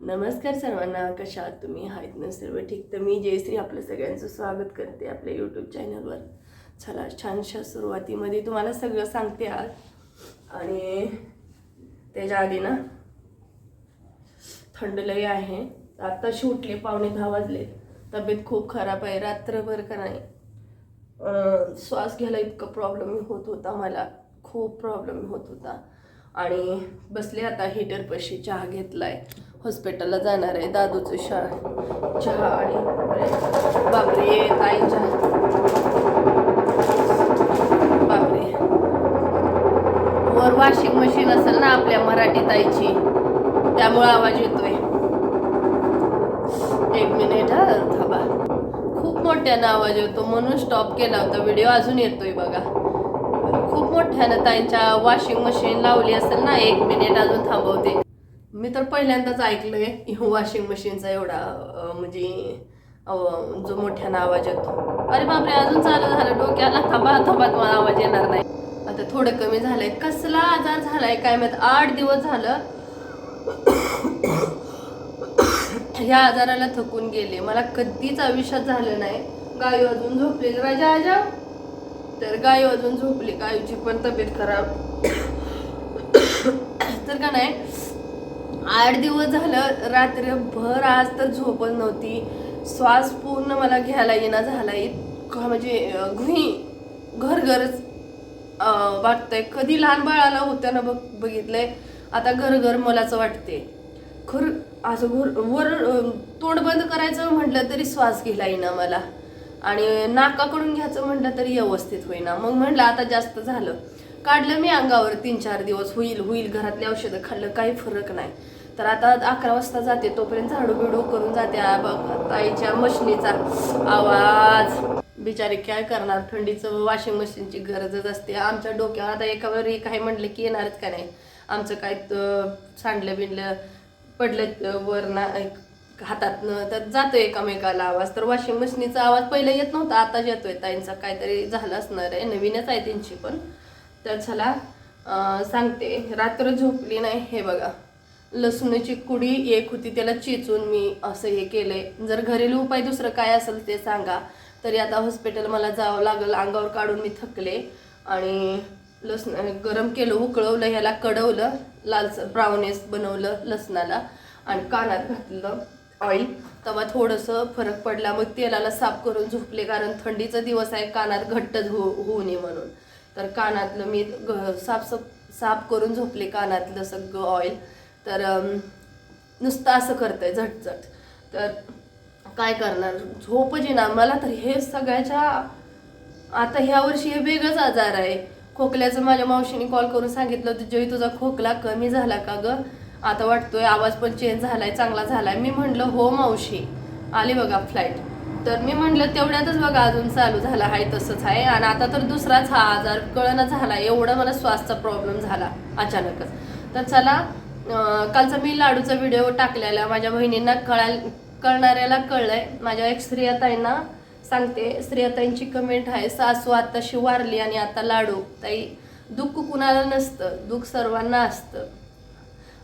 नमस्कार सर्वांना कशा आहात तुम्ही? आहेत ना सर्व ठीक? तर मी जयश्री आपलं सगळ्यांचं स्वागत करते आपल्या यूट्यूब चॅनलवर चला छानशा सुरुवातीमध्ये तुम्हाला सगळं सांगते आज. आणि त्याच्या आधी ना थंड लय आहे. आत्ताशी उठले पावणे दहा वाजले. तब्येत खूप खराब आहे रात्रभर का नाही? श्वास घ्यायला इतकं प्रॉब्लेम होत होता मला. खूप प्रॉब्लेम होत होता. आणि बसले आता हिटरपाशी चहा घेतलाय. हॉस्पिटलला जाणार आहे. दादूचं शा चहा आणि बापरे ताई चहा. बापरे. वर वॉशिंग मशीन असेल ना आपल्या मराठी ताईची त्यामुळं आवाज येतोय. एक मिनिट हा थांबा. खूप मोठ्यानं आवाज येतो. म्हणून स्टॉप केला होता. व्हिडिओ अजून येतोय बघा. खूप मोठ्यानं ताईंच्या वॉशिंग मशीन लावली असेल ना एक मिनिट अजून थांबवते. मी तर पहिल्यांदाच ऐकलंय वॉशिंग मशीनचा एवढा म्हणजे जो मोठ्यानं आवाज येतो. अरे बापरे अजून चालू झालं डोक्याला. थांबा थांबा तुम्हाला आवाज येणार नाही. आता थोडं कमी झालंय. कसला आजार झालाय काय माहीत आठ दिवस झालं. ह्या आजाराला थकून गेले. मला कधीच आयुष्यात झालं नाही. गाय अजून झोपली राजा आजा तर गाय अजून झोपली. गायची पण तब्येत खराब. तर का नाही आठ दिवस झालं रात्रभर आज तर झोपत नव्हती. श्वास पूर्ण मला घ्यायला येणं झाला. म्हणजे घुई घर घरच वाटतंय. कधी लहान बाळाला होत्या ना बघ बघितलंय. आता घर घर मलाच वाटते खर असं घर वर तोंड बंद करायचं म्हटलं तरी श्वास घ्यायला येईना मला. आणि नाकाकडून घ्यायचं म्हटलं तरी व्यवस्थित होईना. मग म्हणलं आता जास्त झालं. काढलं मी अंगावर तीन चार दिवस होईल होईल घरातली औषधं खाल्लं काही फरक नाही. तर आता अकरा वाजता जाते तोपर्यंत झाडू बिडू करून जाते ताईच्या मशनीचा आवाज. बिचारी काय करणार? थंडीचं वॉशिंग मशीनची गरजच असते. आमच्या डोक्यावर आता एका वेळी आहे म्हटलं की येणारच का नाही? आमचं काय सांडलं बिनलं पडलं वर ना एक हातातनं तर जातो एकामेकाला आवाज. तर वॉशिंग मशीनीचा आवाज पहिले येत नव्हता आता येतोय. ताईंचा काहीतरी झालं असणार आहे. नवीनच आहे त्यांची पण. तर चला सांगते. रात्र झोपली नाही हे बघा. लसूणाची कुडी एक होती त्याला चेचून मी असं हे केलंय. जर घरेलू उपाय दुसरं काय असेल ते सांगा. तरी आता हॉस्पिटल मला जावं लागलं अंगावर काढून मी थकले. आणि लसण गरम केलं उकळवलं ह्याला कडवलं लालसर ब्राऊनेस बनवलं लसणाला. आणि कानात घातलं. ऑइल तेव्हा थोडंसं फरक पडला. मग तेलाला साफ करून झोपले कारण थंडीचा दिवस आहे कानात घट्टच हो होऊ नये म्हणून. तर कानातलं मी ग- साफ साफ करून झोपले कानातलं सगळं ऑइल तर नुसतं असं करतंय झटझट. तर काय करणार? झोप जे ना मला तर हे सगळ्याच्या आता ह्या वर्षी हे वेगळंच आजार आहे. खोकल्याचं माझ्या मावशीने कॉल करून सांगितलं होतं जय तुझा खोकला कमी झाला का गं? आता वाटतोय आवाज पण चेंज झालाय चांगला झालाय. मी म्हणलं हो मावशी आली बघा फ्लाईट तर मी म्हणलं तेवढ्यातच बघा अजून चालू झाला आहे तसंच आहे. आणि आता तर दुसराच हा आजार कळणं झाला एवढा मला श्वासचा प्रॉब्लेम झाला अचानकच. तर चला कालचा मी लाडूचा व्हिडिओ टाकलेला माझ्या बहिणींना कळाल कळणाऱ्याला कळलंय. माझ्या एक स्त्रियाताईंना सांगते स्त्रियाताईंची कमेंट आहे सासू आत्ताशी वारली आणि आता लाडू. ताई दुःख कुणाला नसतं दुःख सर्वांना असतं.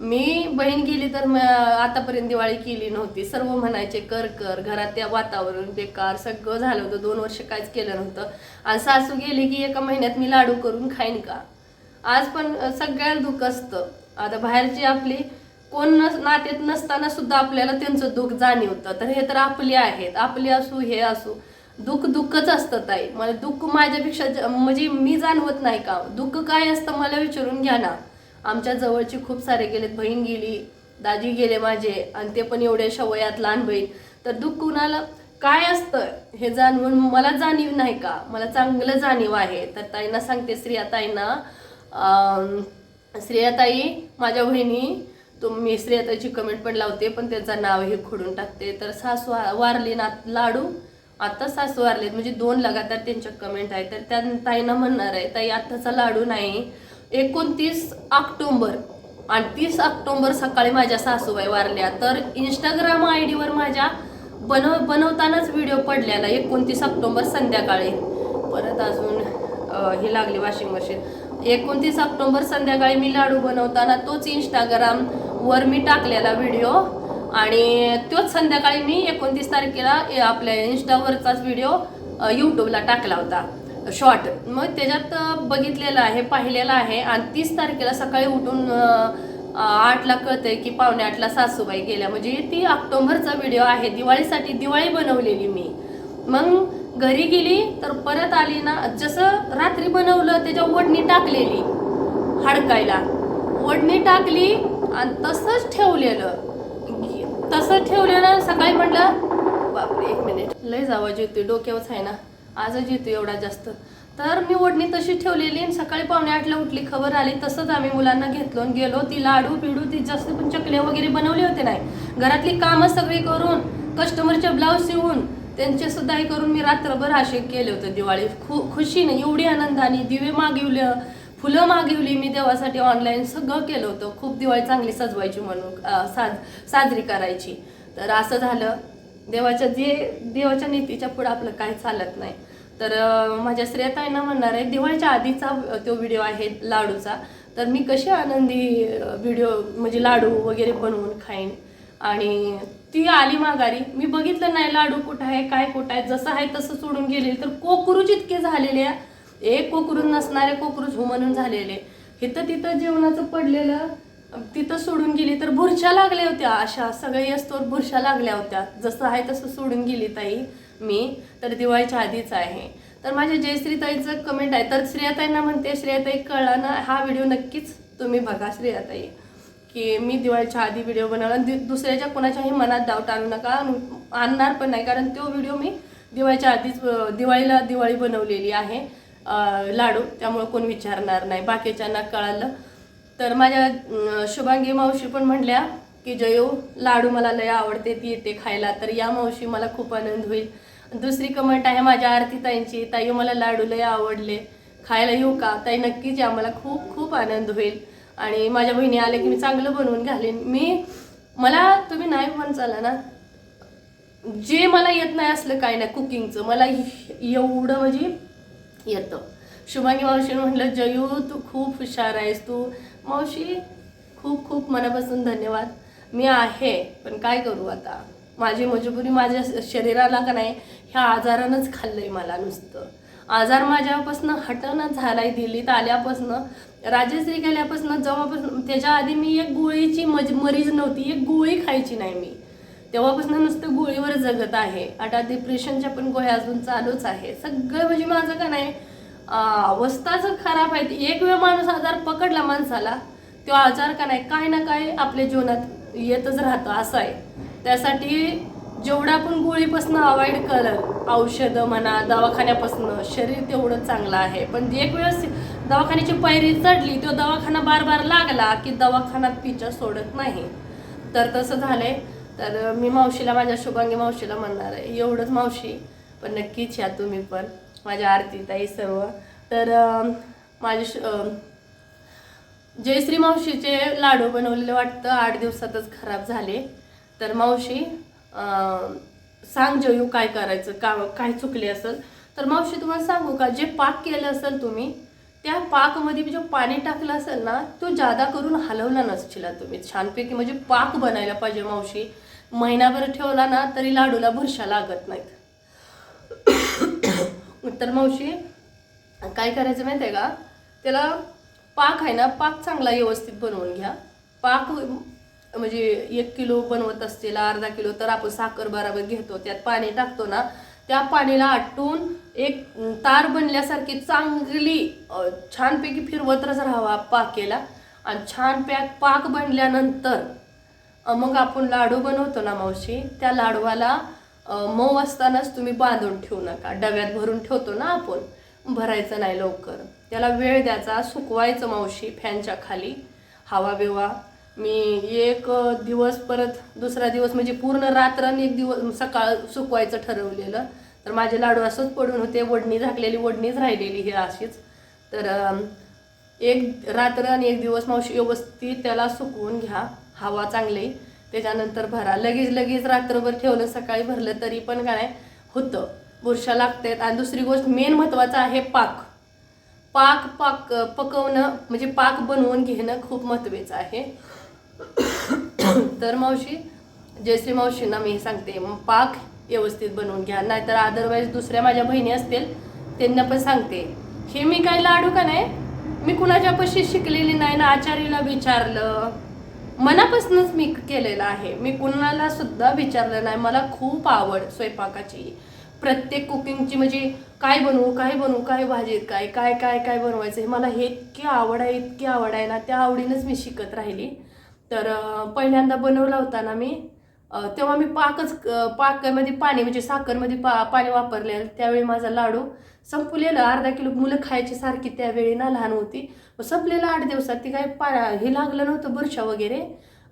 मी बहीण गेली तर आतापर्यंत दिवाळी केली नव्हती. सर्व म्हणायचे कर कर. घरात त्या वातावरण बेकार सगळं झालं होतं. दोन वर्ष काहीच केलं नव्हतं. आणि सासू गेली की एका महिन्यात मी लाडू करून खाईन का? आज पण सगळ्याला दुःख असतं. आता बाहेरची आपली कोण नस नात्यात नसताना सुद्धा आपल्याला त्यांचं दुःख जाणीवतं. तर हे तर आपली आहेत. आपली असू हे असू. दुःख दुःखच असतं ताई. मला दुःख माझ्यापेक्षा ज- म्हणजे मी जाणवत नाही का? दुःख काय असतं मला विचारून घ्या ना. आमच्या जवळची खूप सारे गेलेत बहीण गेली दाजी गेले माझे आणि ते पण एवढ्याशा वयात लहान बहीण. तर दुःख कुणाला? काय असतं हे जाणवून मला जाणीव नाही का? मला चांगलं जाणीव आहे. तर ताईंना सांगते स्त्रियाताईंना श्रेयाताई माझ्या बहिणी तुम्ही श्रेयाताईची कमेंट पण लावते पण त्यांचं नाव हे खोडून टाकते. तर सासू वारली ना लाडू. आता सासू वारलेत म्हणजे दोन लगातार त्यांच्या कमेंट आहे तर त्या ताईंना म्हणणार आहे ताई आत्ताचा लाडू नाही. एकोणतीस ऑक्टोंबर आणि तीस ऑक्टोंबर सकाळी माझ्या सासूबाई वारल्या. तर इंस्टाग्राम आय डीवर माझ्या बनव बनवतानाच व्हिडिओ पडलेला एकोणतीस ऑक्टोंबर संध्याकाळी. परत अजून ही लागली वॉशिंग मशीन एकोणतीस ऑक्टोंबर संध्याकाळी मी लाडू बनवताना तोच इंस्टाग्रामवर मी टाकलेला व्हिडिओ आणि तोच संध्याकाळी मी एकोणतीस तारखेला ए- आपल्या इंस्टावरचाच व्हिडिओ यूट्यूबला टाकला होता. शॉर्ट मग त्याच्यात बघितलेलं आहे पाहिलेलं आहे. आणि तीस तारखेला सकाळी उठून आठला कळतंय की पावणे आठला सासूबाई गेल्या. म्हणजे ती ऑक्टोबरचा व्हिडिओ आहे. दिवाळीसाठी दिवाळी बनवलेली मी. मग घरी गेली तर परत आली ना जसं रात्री बनवलं त्याच्या ओढणी टाकलेली हाडकायला. ओढणी टाकली आणि तसंच ठेवलेलं. तसंच ठेवलेलं सकाळी म्हटलं बापरे एक मिनिट. लय जावा येतोय डोक्यावरच आहे ना. आजच येतो एवढा जास्त. तर मी ओढणी तशी ठेवलेली आणि सकाळी पावणे आठला उठली. खबर आली तसंच आम्ही मुलांना घेतलो आणि गेलो. ती लाडू पिडू ती जास्त पण चकल्या वगैरे बनवले होते नाही. घरातली कामं सगळी करून कस्टमरचे ब्लाऊज शिवून त्यांचे सुद्धा हे करून मी रात्रभर असे केले होते दिवाळी. खु खुशीने एवढी आनंदाने दिवे मागवले फुलं मागवली मी देवासाठी ऑनलाईन सगळं केलं होतं. खूप दिवाळी चांगली सजवायची म्हणून साज साजरी करायची. तर असं झालं. देवाच्या जे देवाच्या नीतीच्या पुढं आपलं काय चालत नाही. तर माझ्या श्रेयताईंना म्हणणार आहे दिवाळीच्या आधीचा तो व्हिडिओ आहे लाडूचा. तर मी कशी आनंदी व्हिडिओ म्हणजे लाडू वगैरे बनवून खाईन? आणि ती आली माघारी. मी बघितलं नाही लाडू कुठं आहे काय कुठं आहे जसं आहे तसं सोडून गेलेली तर कोकरूच इतके झालेले एक कोकरून नसणारे कोकरूच हुमनून म्हणून झालेले. इथं तिथं जेवणाचं पडलेलं तिथं सोडून गेली तर बुरशा लागल्या होत्या. अशा सगळे असतो बुरशा लागल्या होत्या. जसं आहे तसं सोडून गेली ताई. मी तर दिवाळीच्या आधीच आहे. तर माझ्या जयश्रीताईचं कमेंट आहे. तर श्रेयाताईंना म्हणते श्रेयाताई कळला ना हा व्हिडिओ नक्कीच तुम्ही बघा श्रेयाताई की मी दिवाळीच्या आधी व्हिडिओ बनवला. दि दुसऱ्याच्या कोणाच्याही मनात डाऊट आणू नका आणणार पण नाही कारण तो व्हिडिओ मी दिवाळीच्या आधीच दिवाळीला दिवाळी बनवलेली आहे. लाडू त्यामुळं कोण विचारणार नाही. बाकीच्यांना कळालं. तर माझ्या शुभांगी मावशी पण म्हणल्या की जयो लाडू मला लय आवडते ती येते खायला. तर या मावशी मला खूप आनंद होईल. दुसरी कमेंट आहे माझ्या आरती ताईंची ताई हो, मला लाडू लय आवडले. खायला येऊ का? ताई नक्कीच या मला खूप खूप आनंद होईल. आणि माझ्या बहिणी आले की मी चांगलं बनवून घालेन. मी मला तुम्ही नाही म्हणचाला ना? जे मला येत नाही असलं काय नाही कुकिंगचं. मला एवढं म्हणजे येतं. शुभांगी मावशी म्हटलं जयू तू खूप हुशार आहेस तू. मावशी खूप खूप मनापासून धन्यवाद. मी आहे पण काय करू आता? माझी मजबुरी माझ्या शरीराला का नाही ह्या आजारानंच खाल्लं आहे मला नुसतं. आजार माझ्यापासून हटणं झालाय दिल्लीत आल्यापासनं. राजश्री गेल्यापासनं जेव्हापासून त्याच्या आधी मी एक गोळीची मज मरीज नव्हती एक गोळी खायची नाही मी. तेव्हापासून नुसतं गोळीवर जगत आहे. आता डिप्रेशनच्या पण गोळ्या अजून चालूच आहे. सगळं म्हणजे माझं का नाही अवस्थाच खराब आहे एक वेळ माणूस आजार पकडला माणसाला तो आजार का नाही काय ना काय आपल्या जीवनात येतच राहतं असं आहे. त्यासाठी जेवढं आपण गोळीपासून अवॉइड करल औषधं म्हणा दवाखान्यापासून शरीर तेवढं चांगलं आहे. पण एक वेळेस दवाखान्याची पायरी चढली तो दवाखाना बार बार लागला की दवाखाना पिचा सोडत नाही. तर तसं झालंय. तर मी मावशीला माझ्या शुभांगी मावशीला म्हणणार आहे एवढंच मावशी पण नक्कीच या तुम्ही पण. माझ्या आरती ताई सर्व. तर माझे श- जयश्री मावशीचे लाडू बनवलेले वाटतं. आठ दिवसातच खराब झाले. तर मावशी सांग जयू काय करायचं का काय चुकले असेल. तर मावशी तुम्हाला सांगू का जे पाक केलं असेल तुम्ही त्या पाकमध्ये जो पाणी टाकलं असेल ना तो जादा करून हलवला नसशिला तुम्ही. छानपैकी म्हणजे पाक बनायला पाहिजे मावशी. महिनाभर ठेवला ना तरी लाडूला भरशा लागत नाहीत. तर मावशी काय करायचं माहिती आहे का त्याला पाक आहे ना पाक चांगला व्यवस्थित बनवून घ्या. पाक म्हणजे एक किलो बनवत असतील अर्धा किलो तर आपण साखर बराबर घेतो. त्यात पाणी टाकतो ना त्या पाणीला आटून एक तार बनल्यासारखी चांगली छानपैकी फिरवतच राहावा पाकेला. आणि छान पॅक पाक बनल्यानंतर मग आपण लाडू बनवतो ना मावशी त्या लाडवाला मऊ असतानाच तुम्ही बांधून ठेवू नका. डब्यात भरून ठेवतो ना आपण. भरायचं नाही लवकर. त्याला वेळ द्यायचा सुकवायचं मावशी फॅनच्या खाली. हवा बिवा. मी एक दिवस परत दुसरा दिवस म्हणजे पूर्ण रात्र आणि एक दिवस सकाळ सुकवायचं ठरवलेलं. तर माझे लाडू असंच पडून होते वडणी झाकलेली वडणीच राहिलेली ही अशीच. तर एक रात्र आणि एक दिवस मावशी व्यवस्थित त्याला सुकवून घ्या. हवा चांगली. त्याच्यानंतर भरा. लगेच लगेच रात्रभर ठेवलं सकाळी भरलं तरी पण काय होतं. बुरशा लागतात आणि दुसरी गोष्ट मेन महत्त्वाचं आहे पाक. पाक पाक पकवणं म्हणजे पाक बनवून घेणं खूप महत्त्वाचं आहे. तर मावशी जयश्री मावशींना मी सांगते मग पाक व्यवस्थित बनवून घ्या नाहीतर अदरवाईज दुसऱ्या माझ्या बहिणी असतील त्यांना पण सांगते. हे मी काय लाडू का नाही? मी कुणाच्या पशी शिकलेली नाही ना आचार्याला विचारलं. मनापासूनच मी केलेलं आहे. मी कुणाला सुद्धा विचारलं नाही. मला खूप आवड स्वयंपाकाची. प्रत्येक कुकिंगची म्हणजे काय बनवू काय बनवू काय भाजीत काय काय काय काय बनवायचं हे मला हे इतकी आवड आहे इतकी आवड आहे ना त्या आवडीनंच मी शिकत राहिली. तर पहिल्यांदा बनवला होता ना मी तेव्हा मी पाकच पाकमध्ये पाणी म्हणजे साखरमध्ये पा पाणी वापरलेलं त्यावेळी माझा लाडू संपलेलं. अर्धा किलो मुलं खायची सारखी त्यावेळी ना लहान होती. संपलेलं आठ दिवसात. ती काय पा हे लागलं नव्हतं बुरशा वगैरे.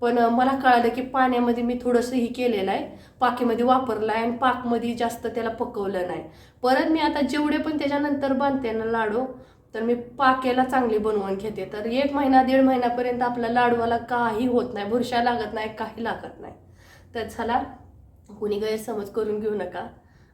पण मला कळालं की पाण्यामध्ये मी थोडंसं ही केलेलं आहे. पाकीमध्ये वापरलं आहे आणि पाकमध्ये जास्त त्याला पकवलं नाही. परत मी आता जेवढे पण त्याच्यानंतर बांधते ना लाडू तर मी पाक्याला चांगली बनवून घेते. तर एक महिना दीड महिन्यापर्यंत आपला लाडवाला काही होत नाही. बुरशा लागत नाही काही लागत नाही. तर चला कुणी गैरसमज करून घेऊ नका.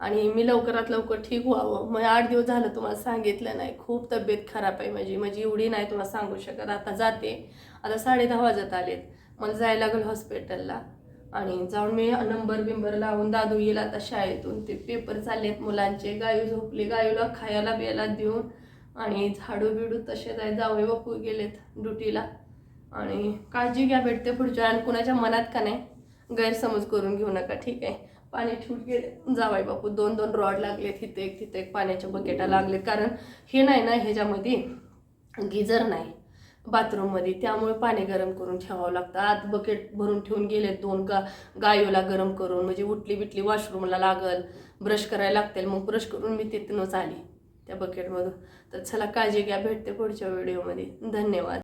आणि मी लवकरात लवकर ठीक व्हावं. मग आठ दिवस झालं तुम्हाला सांगितलं नाही. खूप तब्येत खराब आहे माझी. माझी एवढी नाही तुम्हाला सांगू शकत. आता जाते. आता साडे दहा वाजत आलेत. मला जायला लागलं हॉस्पिटलला आणि जाऊन मी नंबर बिंबर लावून दादू येईल आता शाळेतून. ते पेपर चाललेत मुलांचे. गायू झोपले. गायूला खायला बियाला देऊन आणि झाडू बिडू तसेच आहे. जावई बापू गेलेत ड्युटीला. आणि काळजी घ्या भेटते पुढच्या आणि कुणाच्या मनात का नाही? गैरसमज करून घेऊ नका. ठीक आहे? पाणी ठेवून गेले जावाई बापू दोन दोन रॉड लागलेत. तिथे एक तिथे एक पाण्याच्या बकेटा लागलेत. कारण हे नाही ना ह्याच्यामध्ये गिजर नाही. बाथरूममध्ये. त्यामुळे पाणी गरम करून ठेवावं लागतं. आत बकेट भरून ठेवून गेलेत दोन गा गायोला गरम करून म्हणजे उठली बिटली वॉशरूमला लागल ब्रश करायला लागतील मग ब्रश करून मी तिथूनच आली त्या बकेटमधून तर चला काळजी घ्या भेटते पुढच्या व्हिडिओमध्ये धन्यवाद.